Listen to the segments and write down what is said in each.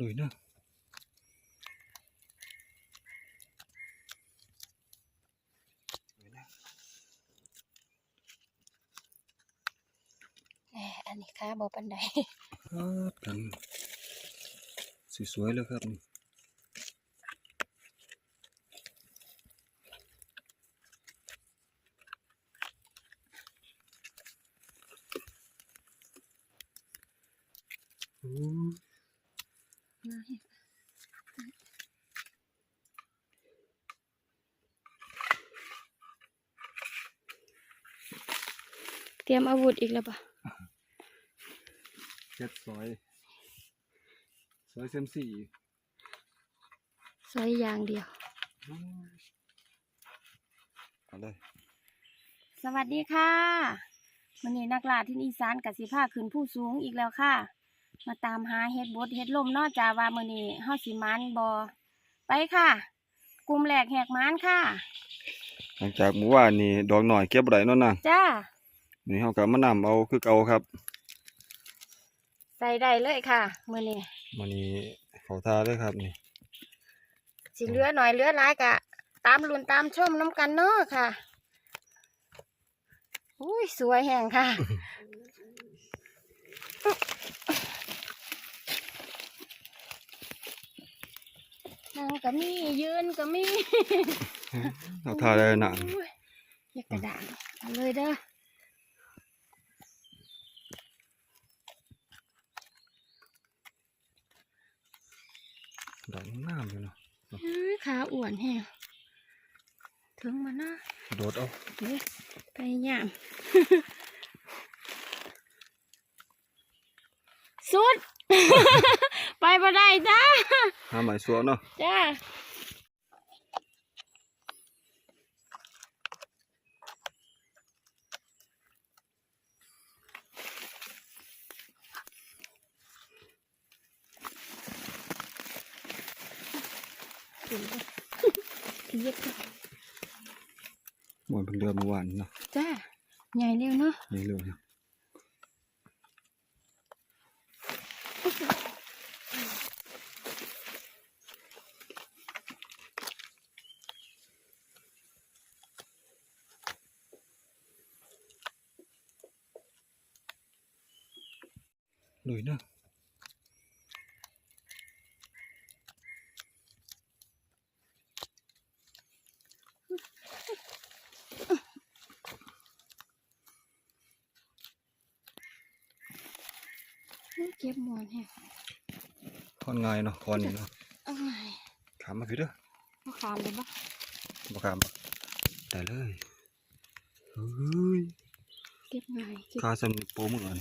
ลุยนะแหมอันนี้ค่ะบอปันไดครับกันสวยๆเลยครับนี่โอ้ย เตรียมอาวุธอีกแล้วปะเฮ็ดซอยซอยเซยมสี่ซอยอย่างเดียว เอาเลย สวัสดีค่ะวันนี้นักล่าที่อีสานกับสิผ้าขึ้นผู้สูงอีกแล้วค่ะ มาตามหาเฮ็ดบดเฮ็ดลมเนอกจากว่ามื้อนี้เฮาสิมานบอไปค่ะ กลุ่มแรกแหกมานค่ะ หลังจากเมื่อวานนี้ดอกหน่อยเก็บบ่ได้เนาะนางจ้า นี่เฮาก็มานำเอาคือเก่าครับ ใส่ได้เลยค่ะมื้อนี้มื้อนี้เขาทาเลยครับนี่สิเหลือหน่อยเหลือหลายกะ ตามลุ้นตามชมน้ำกันเนาะค่ะอุ้ยสวยแห่งค่ะนั่งก็มียืนก็มีเขาทาได้หนังอุ้ยอยากกระด่างเอาเลยเด้อ ด อกงามอยู่เนาะอื้อขาอ้วนแฮงถึงมานะโดดเอาเด้อพยายามสุด ไปบ่ได้จ้าหาไม้สัวเนาะจ้า ถึงบ่เย็ดก่อนหมวนเพิ่งเดือนเมื่อวานเนาะจ้าใหญ่เร็วเนาะนี่เร็วเนี่ยลุ เก็บหมอนแฮะคอนง่ายเนาะคอนนี่เนาะเอาไงขามมาพี่เด้อมาขามเลยปะบ่ขามบ่ได้เลยเฮ้ยเก็บไงเก็บคาสำโปมืออน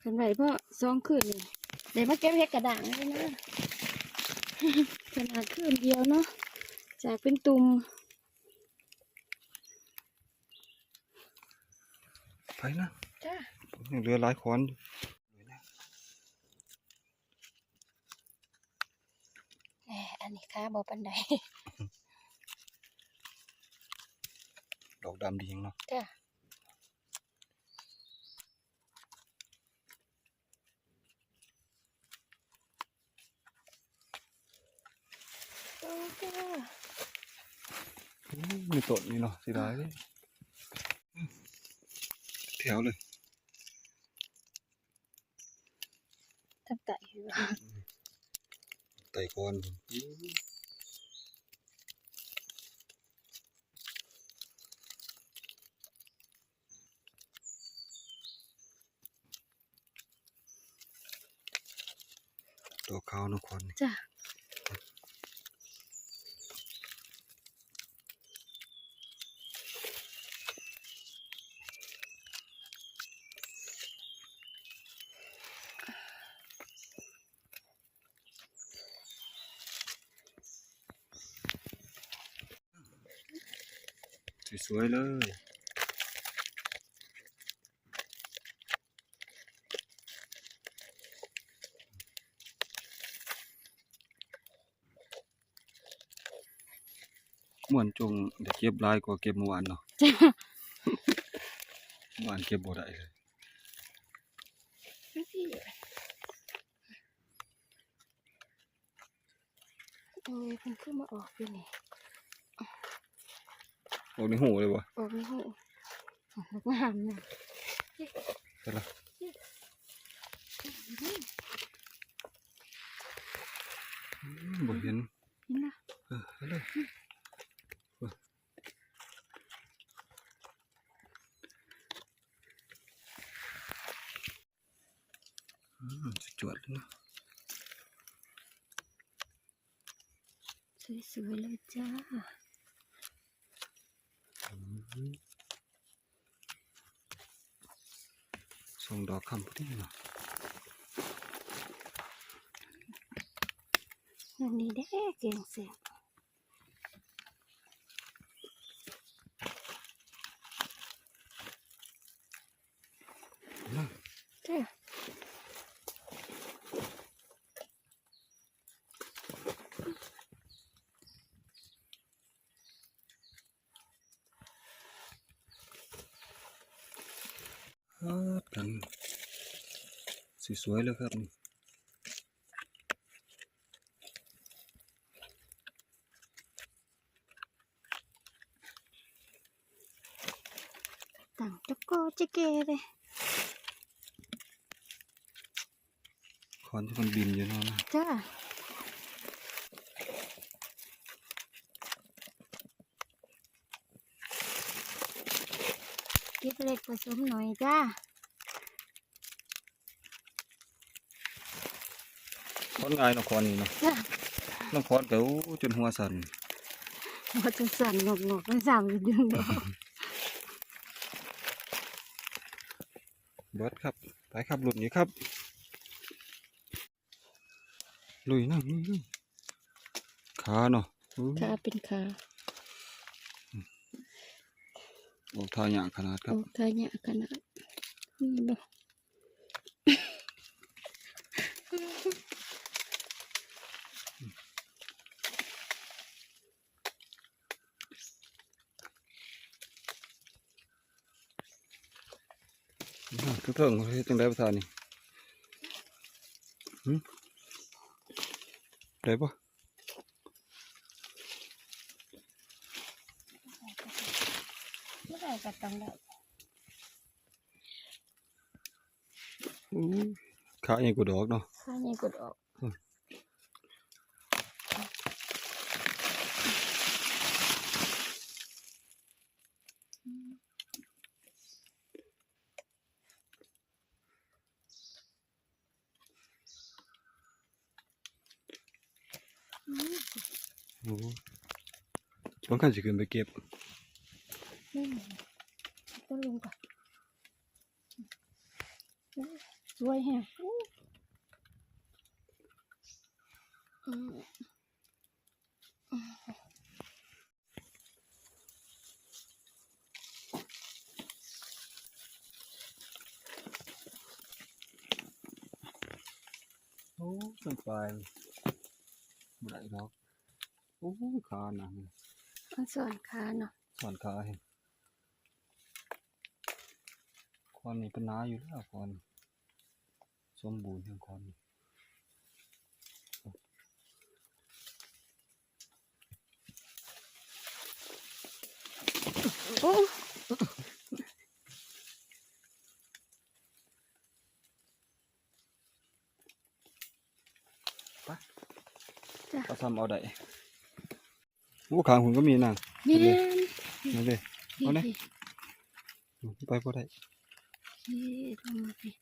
ขันไหวเพราะซองคืนนี่เดี๋ยวมาเก็บเห็ดกระด่างเลยนะขนาดคืนเดียวเนาะ จากเป็นตุ่มไปนะจ้ายังเหลือหลายคอนอยู่แหมอันนี้ค่ะบอปันไดดอกดำดีจังเนาะจ้าโอ้จ้าอู้ มีต้นนี่เนาะสิได้เลยแถวเลยทับไตอยู่ไต่คอนดอกขาวเนาะคอนนี่จ้า สวยๆเลยเหมือนจงได้เก็บหลายกว่าเก็บเมื่อวานเนาะจ้าเมื่อวานเก็บบ่ได้เลยโอ้ยมันขึ้นมาออกอยู่นี่ ออกในหูเลยบ่ออกในหูออกงามนะไปละอืมบ่เห็นเห็นนะเออไปเลยเอออืมสุดยอดเลยเนาะสวยๆเลยจ้า ส่งดอกคำพอดีเนาะอันนี้ได้เก่งเสียง นะ จ้า ฮาดกันสวยๆเลยครับนี่ต่างจะโกจะเกเลยคอนที่มันบินอยู่เนาะนะจ้า เก็บเล็กผสมหน่อยจ้าคอนง่ายเนาะคอนนี่เนาะจ้าน้องคอนก็อู้จนหัวสั่นว่าจะสั่นงอกงอกมันสามอยู่ดึงดอกเบิดครับไปครับหลุดนี้ครับ ลุยนะลุยลุยขาเนาะอู้ขาเป็นขา ออกทางอย่างขนาดคอรับอกทายะขนาดนี่บ่อ่าทุกเรื่องเขาเฮ็ดจังได้ประธานนี่หึได้ปะ ไม่ได้ ก็ต้องได้อู้ขาใหญ่กว่าดอกเนาะข้ายังกดออกโอ้บางคันสิขึ้นไปเก็บ นี่ต้องลงก่อนสวยแฮะอืม โอ้ ต้นปลายบ่ได้ดอกโอ้ขาหนังมันสอนขาเนาะสอนขาให้คอนนี่เป็นน้าอยู่แล้วคอนสมบูรณ์ทั้งคอนนี่โอ้ ก็ทำเอาได้โอ้ขางหุ่นก็มีนางแม่นนี่เลยเอาเนี่ยพี่ไปบ่ได้พี่ลงมาพี่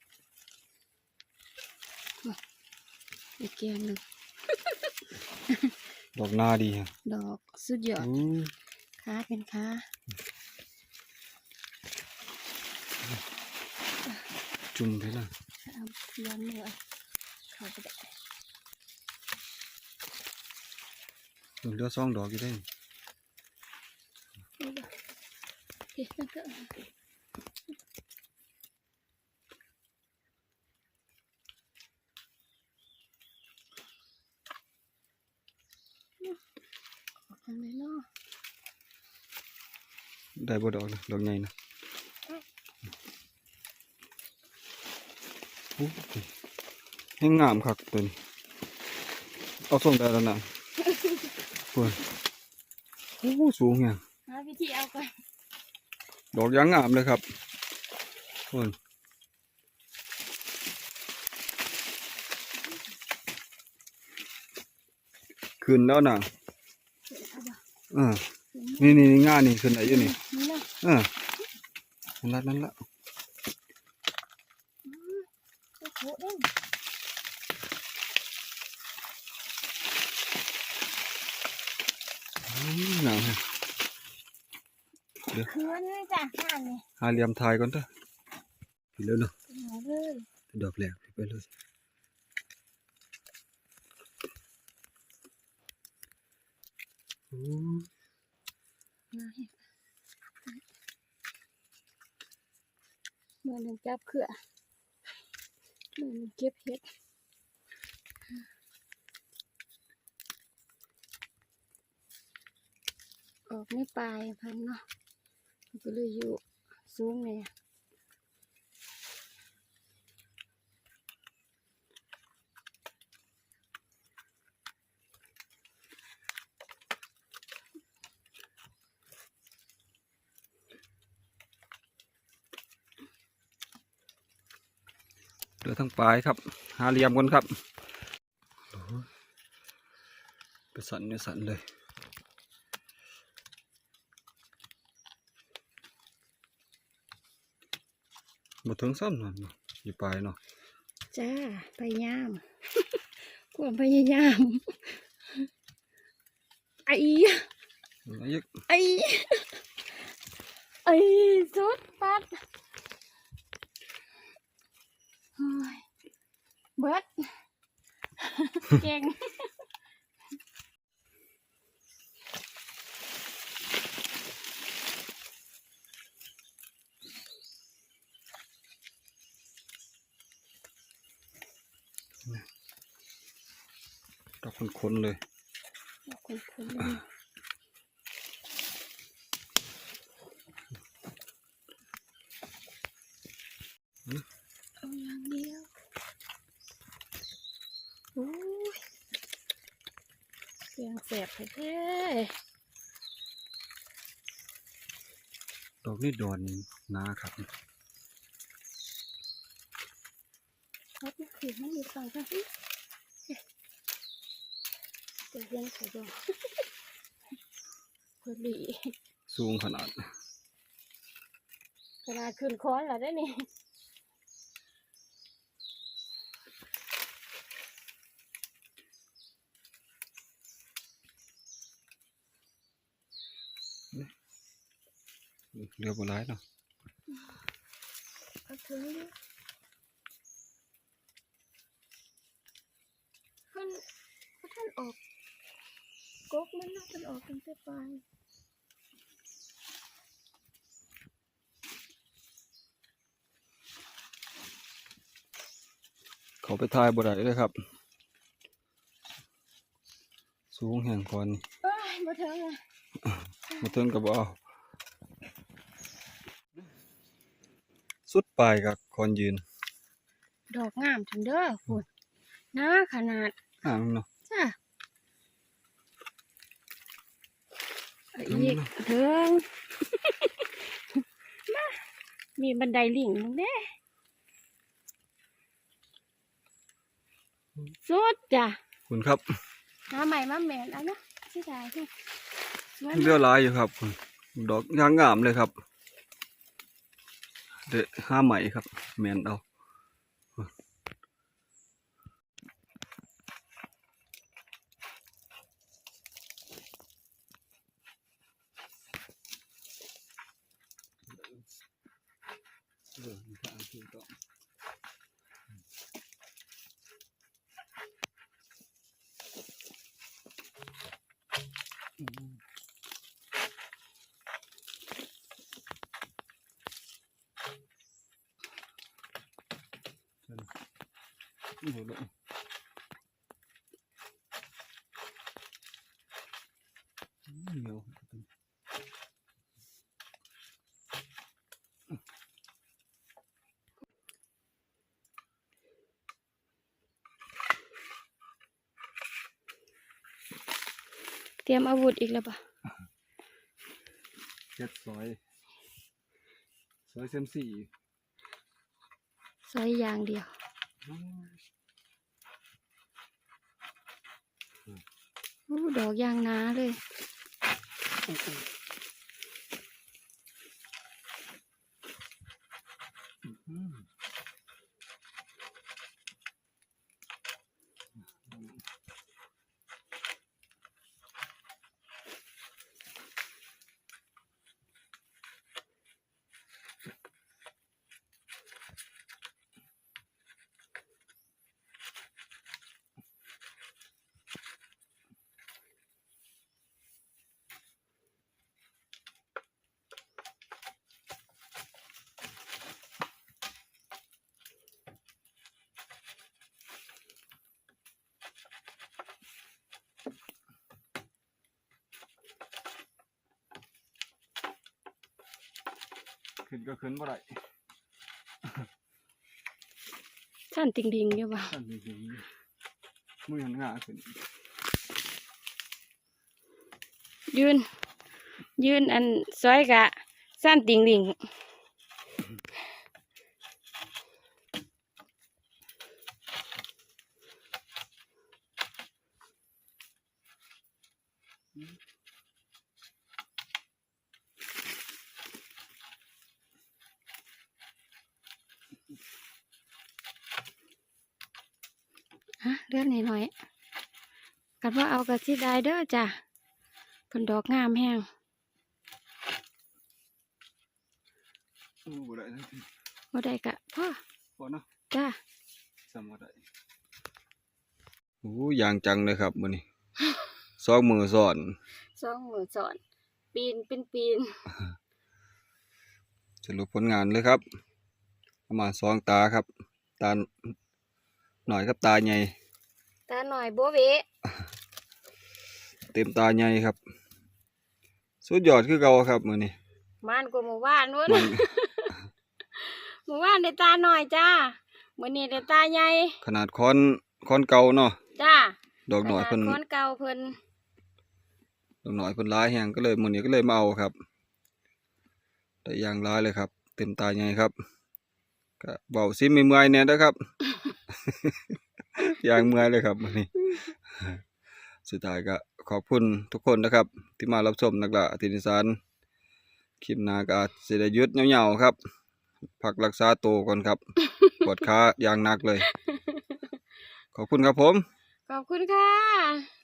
มาอีกอย่างหนึ่งดอกนาดีฮะดอกสุดยอดอู้ขาเป็นขาจุ่มไปนะเอาย้อนมือเข้าไปได้ เหลือสองดอกอยู่ได้พี่นั่นก็ออกทางไหนเนาะได้บ่ดอกนะดอกใหญ่นะโอ้ยให้งามคักตัวนี้เอาส่งได้แล้วนะ เพื่อนโอ้สูงเนี่ยหาวิธีเอาก่อนดอกยางงามเลยครับเพื่อนขึ้นแล้วนะเอาบ่เออนี่นี่นี่ง่านี่ขึ้นไหนอยู่นี่นี่นะเออนั่นละนั่นละ โอ้โหเด้ง อืมหนังฮะ เคือนเลยจ้ะข้างนี่หาเหลี่ยมทายก่อนเถอะไปเร็วเนาะเป็นหมอเลยดอกแรกไปเลยโอ้มาเห็ดเมื่อหนึ่งจับเขื่อเมื่อหนึ่งเก็บเห็ดออกไม่ปลายพันเนาะมัน ก็เลยอยู่สูงเลยเหลือทั้งปลายครับ หาเหลี่ยมก่อนครับไปสั่นเนี่ยสั่นเลย ถึงสั้นมันเนาะอยู่ปลายเนาะจ้าพยายามความพยายามไอ้อะไรอีกไอ้ไอ้สุดปัดโอ้ยเบิดเก่ง ดอกคนๆเลยคนคนๆเลยเอาอย่างเดียวโอ้ยเสียงแสบแท้ดอกนี่ดอนหนาครับรถขืนมันอยู่ฝั่งทางนี้ เดี๋ยวยังขอยองพอดีสูงขนาด ขนาดขึ้นค้อนแล้วได้นี่เรียบร้อยเนาะเอาถึงดิท่านท่านออกกกมันน่าจะ ออกตั้งแต่ปลายเขาไปทายบ่ได้เลยครับ สูงแห่งก่อนนี่เอ้ยมาถึงอะมาเทิงกับเอาสุดปลายกับคอนยืน ดอกงามถึงเด้อคุณนะขนาดห่างเนาะจ้ะเอา ถึง อีกเนาะถึงมามีบันไดลิงตรงเด้สุดจ้ะคุณครับหาใหม่มาแมนเอะนะสิได้ที่สวยเรือหลายอยู่ครับคุณดอกยางงามเลยครับ เดะห้าไหมครับ แมนเอา นี่เลยเยเตรียมอาวุธอีกแล้วปะเจ็บซอยซอยเซมสี่ซอยยางเดียว ดอกยางนาเลย ขึ้นก็ขึ้นบ่ได้สั้นติงดิงอยู่ปะสั่นจริงๆมือหันหน้าขึ้น ยืน ยืนอันซอยกะ สั้นติงดิง ฮะเลื่อนนิดหน่อยกัดว่าเอากระสิได้เด้อจ้ะเพิ่นดอกงามแฮงโอ้บ่ได้ทั้งทีบ่ได้กะพ่อพอเนาะจ้าสามบ่ได้โอ้ยางจังเลยครับมื้อนี้สองมือซ้อนสองมือสอน ปีนเป็นปีนสรุปผลงานเลยครับ ประมาณสองตาครับ ตา หน่อยกับตาใหญ่ตาหน่อยโบเวะเต็มตาใหญ่ครับ สุดยอดคือเก่าครับมื้อนี้ม่านกว่าหมู่บ้านนู้นมันหมู่บ้านได้ตาหน่อยจ้ามื้อนี้ได้ตาใหญ่ขนาดค้อนค้อนเก่าเนาะจ้าดอกหน่อยเพิ่นขนาดคนเก่าเพิ่นดอกหน่อยเพิ่นหลายแฮงก็เลยมื้อนี้ก็เลยมาเอาครับได้อย่างหลายเลยครับ เต็มตาใหญ่ครับก็เบาซิไม่เมื่อยแน่เด้อครับอ ย่างเมื่อยเลยครับวันนี้ สุดท้ายก็ขอบคุณทุกคนนะครับ ที่มารับชมนักละอตินิสานคลิปหนาก็อาจสิได้หยุดยาวๆครับ พักรักษาตัวก่อนครับ ปวดขาอย่างหนักเลย ขอบคุณครับผม ขอบคุณค่ะ